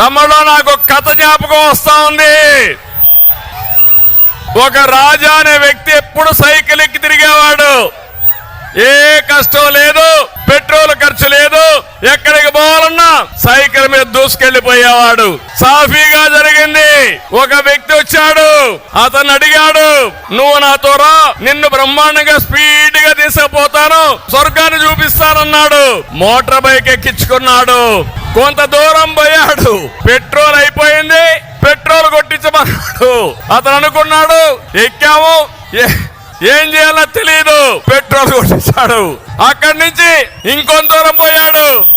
తమ్ముడు నాకు కథ జ్ఞాపకం వస్తా ఉంది. ఒక రాజా అనే వ్యక్తి ఎప్పుడు సైకిల్ ఎక్కి తిరిగేవాడు. ఏ కష్టం లేదు పెట్రోల్ ఖర్చు లేదు ఎక్కడికి పోవాలన్నా సైకిల్ మీద దూసుకెళ్ళిపోయేవాడు సాఫీగా జరిగింది. ఒక వ్యక్తి వచ్చాడు. అతను అడిగాడు నువ్వు నాతో రా నిన్ను బ్రహ్మాండంగా స్పీడ్గా తీసుకు మోటార్ బైక్ ఎక్కించుకున్నాడు. కొంత దూరం పోయాడు. పెట్రోల్ అయిపోయింది. పెట్రోల్ కొట్టించమన్నాడు. అతను అనుకున్నాడు ఎక్కాము. ఏ- ఏం చేయాలో తెలియదు పెట్రోల్ కొట్టించాడు. అక్కడి నుంచి ఇంకొంత దూరం పోయాడు.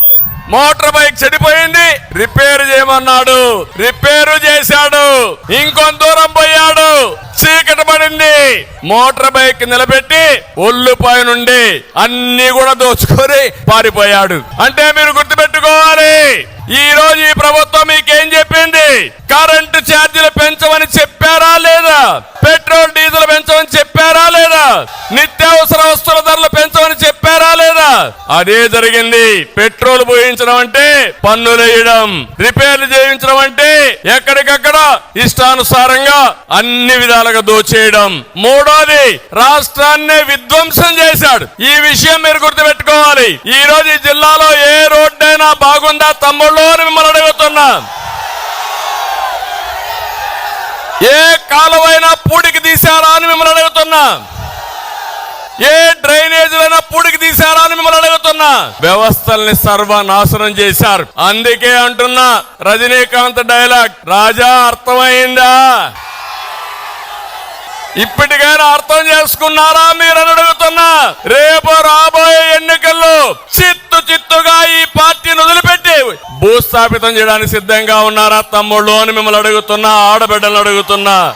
మోటార్ బైక్ చెడిపోయింది. రిపేర్ చేయమన్నాడు. రిపేరు చేశాడు. ఇంకొంత దూరం పోయి చీకటి మోటార్ బైక్ నిలబెట్టి ఒళ్ళుపాయ నుండి అన్ని కూడా దోచుకొని పారిపోయాడు. అంటే మీరు గుర్తుపెట్టుకోవాలి ఈ రోజు ఈ ప్రభుత్వం మీకేం చెప్పింది? కరెంటు ఛార్జీలు పెంచమని చెప్పారా లేదా? పెట్రోల్ డీజిల్ పెంచమని చెప్పారా లేదా? నిత్యావసర వస్తువుల ధరలు అదే జరిగింది. పెట్రోల్ పోయించడం అంటే పన్నులు వేయడం. రిపేర్లు చేయించడం అంటే ఎక్కడికక్కడ ఇష్టానుసారంగా అన్ని విధాలుగా దోచేయడం. మూడోది రాష్ట్రాన్ని విధ్వంసం చేశాడు. ఈ విషయం మీరు గుర్తుపెట్టుకోవాలి. ఈ రోజు ఈ జిల్లాలో ఏ రోడ్డైనా బాగుందా? తమ్ముళ్ళు అని మిమ్మల్ని అడుగుతున్నా. ఏ కాలువైనా పూడికి తీశారా అని మిమ్మల్ని అడుగుతున్నా. ఏ డ్రైనేజీలైనా పూడికి తీశారా అని మిమ్మల్ని అడుగుతున్నా. వ్యవస్థల్ని సర్వనాశనం చేశారు. అందుకే అంటున్నా రజనీకాంత్ డైలాగ్ రాజా అర్థమైందా? ఇప్పటికైనా అర్థం చేసుకున్నారా మీరు అని అడుగుతున్నా. రేపు రాబోయే ఎన్నికల్లో చిత్తు చిత్తుగా ఈ పార్టీని వదిలిపెట్టి భూస్థాపితం చేయడానికి సిద్ధంగా ఉన్నారా తమ్ముళ్ళు అని మిమ్మల్ని అడుగుతున్నా ఆడబిడ్డలను అడుగుతున్నా.